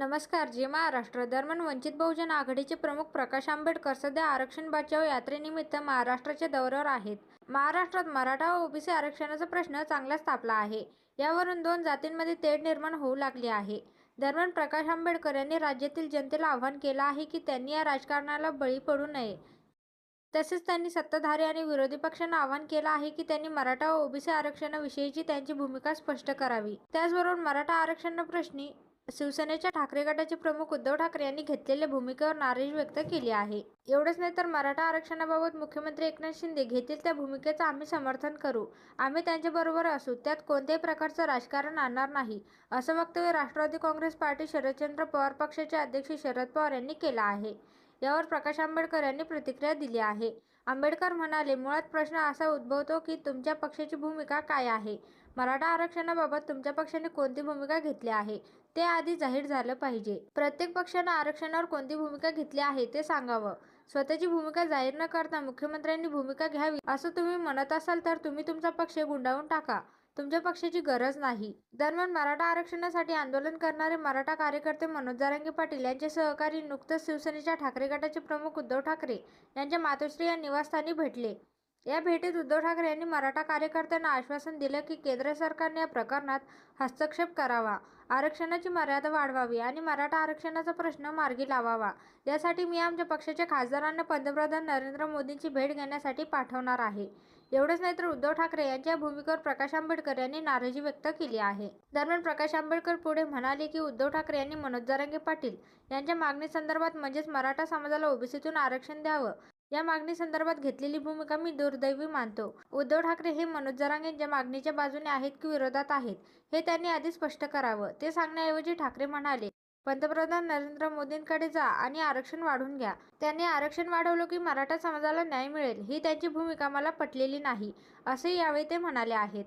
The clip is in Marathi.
नमस्कार जे महाराष्ट्र दरम्यान वंचित बहुजन आघाडीचे प्रमुख प्रकाश आंबेडकर सध्या आरक्षण बचाव यात्रेनिमित्त महाराष्ट्राच्या दौऱ्यावर आहेत. महाराष्ट्रात मराठा व ओबीसी आरक्षणाचा प्रश्न चांगलाच तापला आहे. यावरून दोन जातींमध्ये तेढ निर्माण होऊ लागली आहे. दरम्यान प्रकाश आंबेडकर यांनी राज्यातील जनतेला आवाहन केलं आहे की त्यांनी या राजकारणाला बळी पडू नये. तसेच त्यांनी सत्ताधारी आणि विरोधी पक्षांना आवाहन केलं आहे की त्यांनी मराठा व ओबीसी आरक्षणाविषयीची त्यांची भूमिका स्पष्ट करावी. त्याचबरोबर मराठा आरक्षणाप्रश्नी शिवसेनेच्या ठाकरे गटाचे प्रमुख उद्धव ठाकरे यांनी घेतलेल्या भूमिकेवर नाराजी व्यक्त केली आहे. एवढंच नाही तर मराठा आरक्षणाबाबत मुख्यमंत्री एकनाथ शिंदे घेतील त्या भूमिकेचं आम्ही समर्थन करू. आम्ही त्यांच्याबरोबर असू त्यात कोणत्याही प्रकारचं राजकारण आणणार नाही असं वक्तव्य राष्ट्रवादी काँग्रेस पार्टी शरदचंद्र पवार पक्षाचे अध्यक्ष शरद पवार यांनी केलं आहे. यावर प्रकाश आंबेडकर यांनी प्रतिक्रिया दिली आहे. आंबेडकर म्हणाले मुळात प्रश्न असा उद्भवतो की तुमच्या पक्षाची भूमिका काय आहे? मराठा आरक्षणाबाबत तुमच्या पक्षाने कोणती भूमिका घेतली आहे? ते आधी जाहीर झालं पाहिजे. प्रत्येक पक्षानं आरक्षणावर कोणती भूमिका घेतली आहे ते सांगावं. स्वतःची भूमिका जाहीर न करता मुख्यमंत्र्यांनी भूमिका घ्यावी असं तुम्ही म्हणत असाल तर तुम्ही तुमचा पक्ष गुंडाळून टाका. तुमच्या पक्षाची गरज नाही. दरम्यान मराठा आरक्षणासाठी आंदोलन करणारे मराठा कार्यकर्ते मनोज जारंगे पाटील यांचे सहकारी नुकतंच शिवसेनेच्या ठाकरे गटाचे प्रमुख उद्धव ठाकरे यांच्या मातोश्री या निवासस्थानी भेटले. या भेटीत उद्धव ठाकरे यांनी मराठा कार्यकर्त्यांना आश्वासन दिलं की केंद्र सरकारने या प्रकरणात हस्तक्षेप करावा आरक्षणाची मर्यादा वाढवावी आणि मराठा आरक्षणाचा प्रश्न मार्गी लावावा. यासाठी मी आमच्या पक्षाच्या खासदारांना पंतप्रधान नरेंद्र मोदींची भेट घेण्यासाठी पाठवणार आहे. एवढंच नाही तर उद्धव ठाकरे यांच्या भूमिकेवर प्रकाश आंबेडकर यांनी नाराजी व्यक्त केली आहे. दरम्यान प्रकाश आंबेडकर पुढे म्हणाले की उद्धव ठाकरे यांनी मनोज जारंगे पाटील यांच्या मागणीसंदर्भात म्हणजेच मराठा समाजाला ओबीसीतून आरक्षण द्यावं या मागणीसंदर्भात घेतलेली भूमिका मी दुर्दैवी मानतो. उद्धव ठाकरे हे मनोज जरांगेंच्या मागणीच्या बाजूने आहेत की विरोधात आहेत हे त्यांनी आधी स्पष्ट करावं ते सांगण्याऐवजी ठाकरे म्हणाले पंतप्रधान नरेंद्र मोदींकडे जा आणि आरक्षण वाढवून घ्या. त्यांनी आरक्षण वाढवलं की मराठा समाजाला न्याय मिळेल ही त्यांची भूमिका मला पटलेली नाही असे यावेळी ते म्हणाले आहेत.